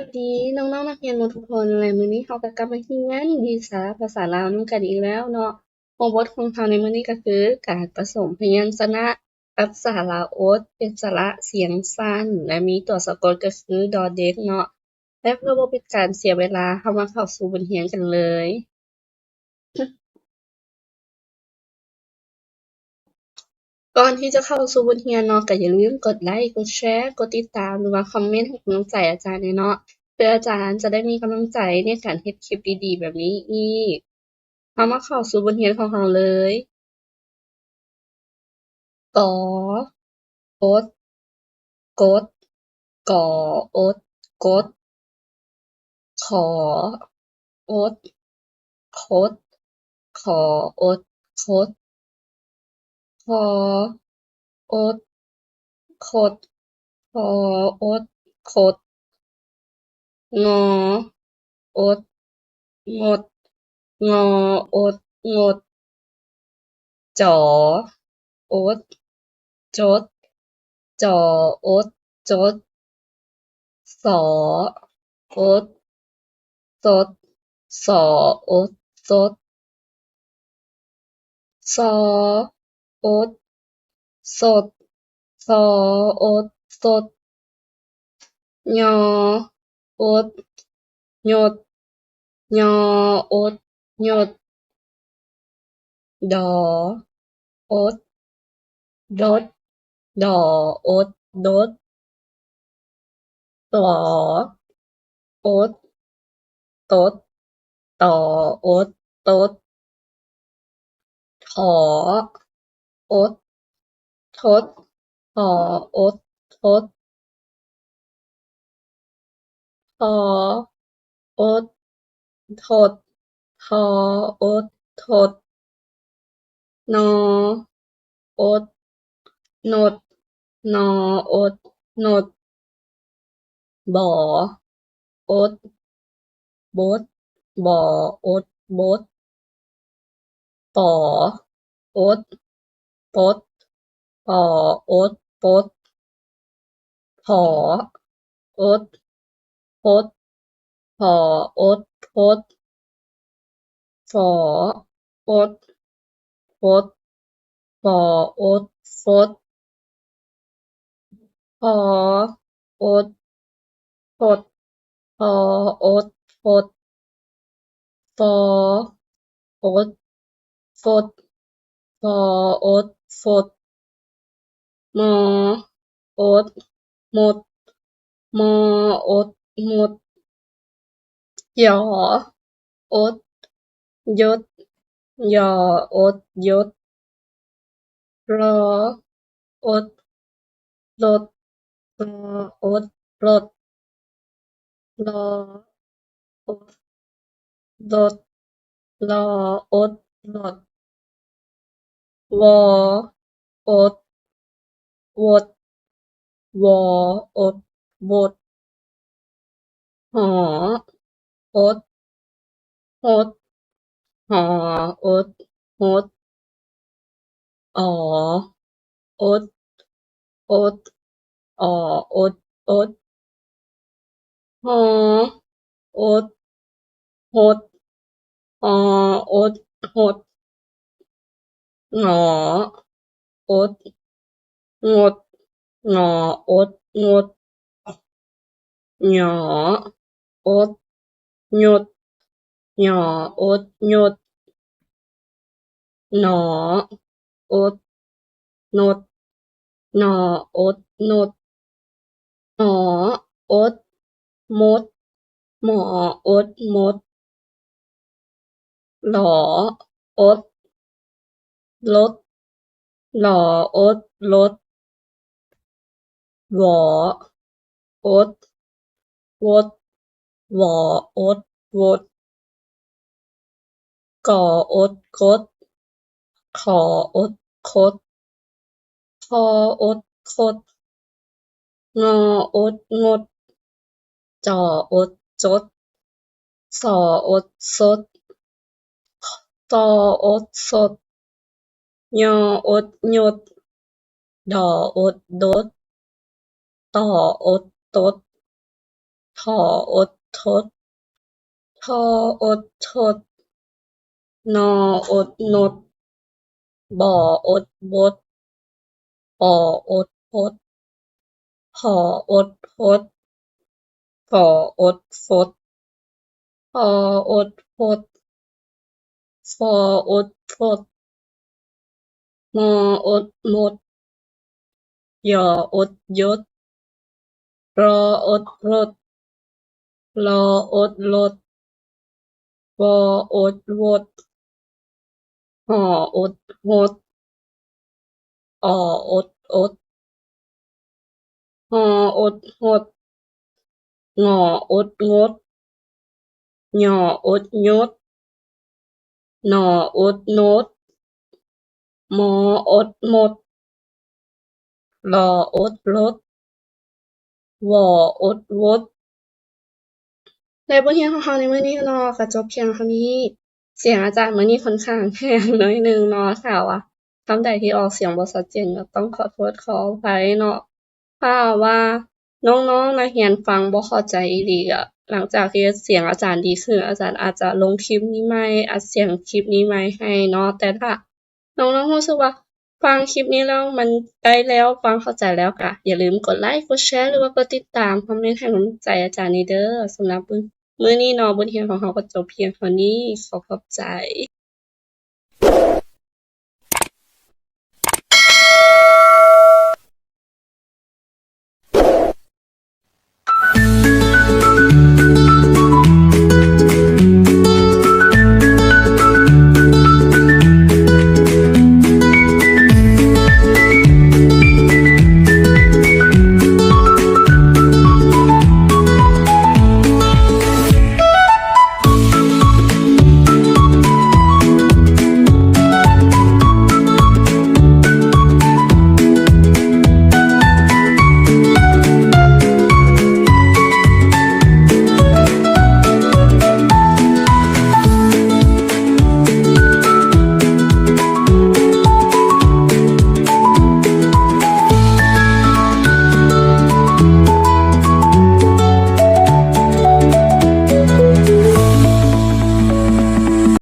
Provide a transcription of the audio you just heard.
วัสดีน้องๆนักเรียนทุกคนและมื้อนี้เขาก็กลับมาที่งานดีสาภาษาลาวนำกันอีกแล้วเนาะหัวบทของเขาในมื้อนี้ก็คือการผสมพยัญชนะกับสระโอ๊ตเป็นสระเสียงสั้น และมีตัวสะกดก็คือดอเด็กเนาะและเพื่อบ่เป็นการเสียเวลาเรามาเข้าสู่บทเรียนกันเลย ก่อนที่จะเข้าสู่บทเรียนเนาะก็อย่าลืมกดไลค์กดแชร์กดติดตามหรือว่าคอมเมนต์ให้กำลังใจอาจารย์เนาะเพื่ออาจารย์จะได้มีกำลังใจในการเฮ็ดคลิปดีๆ แบบนี้อีกเรามาเข้าสู่บทเรียนของเราเลยกออดกดกออดกด ขออดคดขออดคด คออดคดคออดคดงออดงด งออดงดจออดจดจออดจดสออดสดสออดสดซอ อดสดซออดสดญออดหยดญออดหยดดออดดดดออดดดตออดตดต่ออดตดถอ อดทดถออดทดทออดทดทออดทด นออดนด นออดนดบออดบดบออดบดปออด ปดปออดปดผออดพดผออดพดฝออดฟดฝออดฟดพออดพดพออดฟดฟออดฟดฟออด ฟดมออดหมด มออดหมดยออดยดยออดยดรออดรดรออดรดรออดรดรออดรด วอ อด วด วอ อด วด หอ อดหดหอ อดหดออ อด อด ออ อด อด หอ อดหดหอ อดหด หงอ อด งด หงอ อด งด หยอ อด หยด หยอ อด หยด หนอ อด นด หนอ อด นด หนอ อด มด หมอ อด มด หลอ อด ลด หล่ออดลด หวออดวด หวออดวด ก่ออดกดขออดคด คออดคด งออดงด จออดจด สออดสดตออดสด ยออด ยด ดอ อด ดด ตอ อด ตดทออด ทด ทอ อด ทด นอ อด นด บ่อด บด ปอ อด พด ผอ อด พดฝอ อด ฟดพอ อด พดฟอ อด ฟด มออดมดยออดยดรออดรดลออดลดวออดวดหออดหดอออดอดหออดหดงออดงดยออดยดนออดนด มออดหมดลออดลดวออดวดในบทเรียนของเราในมื้อนี้เนาะก็จบเพียงเท่านี้ เสียงอาจารย์มื้อนี้ค่อนข้างแห้งน่อยนึงเนาะถ้าว่าคำใดที่ออกเสียงบ่ชัดเจนก็ต้องขอโทษขออภัยเนาะถ้าว่าน้องๆนักเรียนฟังบ่เข้าใจอีหลีก็หลังจากที่เสียงอาจารย์ดีขึ้นอาจารย์อาจจะลงคลิปนี้ใหม่อัดเสียงคลิปนี้ใหม่ให้เนาะแต่ถ้า น้องๆรู้สึกว่าฟังคลิปนี้แล้วมันได้แล้วฟังเข้าใจแล้วกะอย่าลืมกดไลค์กดแชร์หรือว่ากดติดตามคอมเมนต์ให้กำลังใจอาจารย์นี้เด้อสำหรับมื้อนี้นอบนเทียนของเขาก็จบเพียงเท่านี้ขอขอบใจ